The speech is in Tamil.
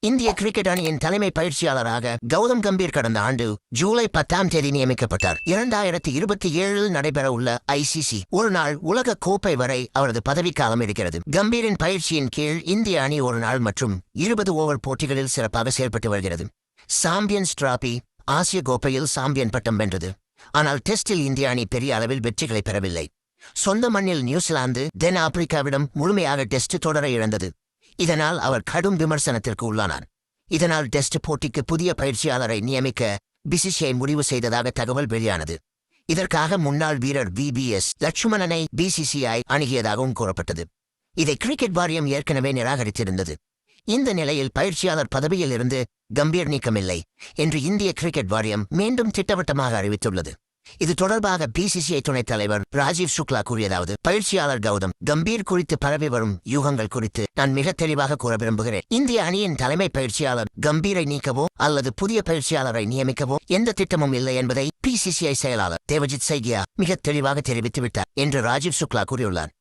இந்திய கிரிக்கெட் அணியின் தலைமை பயிற்சியாளராக கௌதம் கம்பீர் கடந்த ஆண்டு ஜூலை பத்தாம் தேதி நியமிக்கப்பட்டார். இரண்டாயிரத்தி இருபத்தி ஏழில் நடைபெறவுள்ள ஐசிசி ஒரு நாள் உலக கோப்பை வரை அவரது பதவிக்காலம் இருக்கிறது. கம்பீரின் பயிற்சியின் கீழ் இந்திய அணி ஒரு நாள் மற்றும் இருபது ஓவர் போட்டிகளில் சிறப்பாக செயல்பட்டு வருகிறது. சாம்பியன்ஸ் டிராபி ஆசிய கோப்பையில் சாம்பியன் பட்டம் வென்றது. ஆனால் டெஸ்டில் இந்திய அணி பெரிய அளவில் வெற்றிகளை பெறவில்லை. சொந்த மண்ணில் நியூசிலாந்து தென் ஆப்பிரிக்காவிடம் முழுமையாக டெஸ்ட் தொடர இழந்தது. இதனால் அவர் கடும் விமர்சனத்திற்கு உள்ளானார். இதனால் டெஸ்ட் போட்டிக்கு புதிய பயிற்சியாளரை நியமிக்க பிசிசிஐ முடிவு செய்ததாக தகவல் வெளியானது. இதற்காக முன்னாள் வீரர் விபிஎஸ் லட்சுமணனை பிசிசிஐ அணுகியதாகவும் கூறப்பட்டது. இதை கிரிக்கெட் வாரியம் ஏற்கனவே நிராகரித்திருந்தது. இந்த நிலையில் பயிற்சியாளர் பதவியில் இருந்து கம்பீர் நீக்கமில்லை என்று இந்திய கிரிக்கெட் வாரியம் மீண்டும் திட்டவட்டமாக அறிவித்துள்ளது. இது தொடர்பாக பிசிசிஐ துணைத் தலைவர் ராஜீவ் சுக்லா கூறியதாவது பயிற்சியாளர் கௌதம் கம்பீர் குறித்து பரவி வரும் யூகங்கள் குறித்து நான் மிக தெளிவாக கூற விரும்புகிறேன். இந்திய அணியின் தலைமை பயிற்சியாளர் கம்பீரை நீக்கவோ அல்லது புதிய பயிற்சியாளரை நியமிக்கவோ எந்த திட்டமும் இல்லை என்பதை பிசிசிஐ செயலாளர் தேவஜித் சைகியா மிக தெளிவாக தெரிவித்துவிட்டார் என்று ராஜீவ் சுக்லா கூறியுள்ளார்.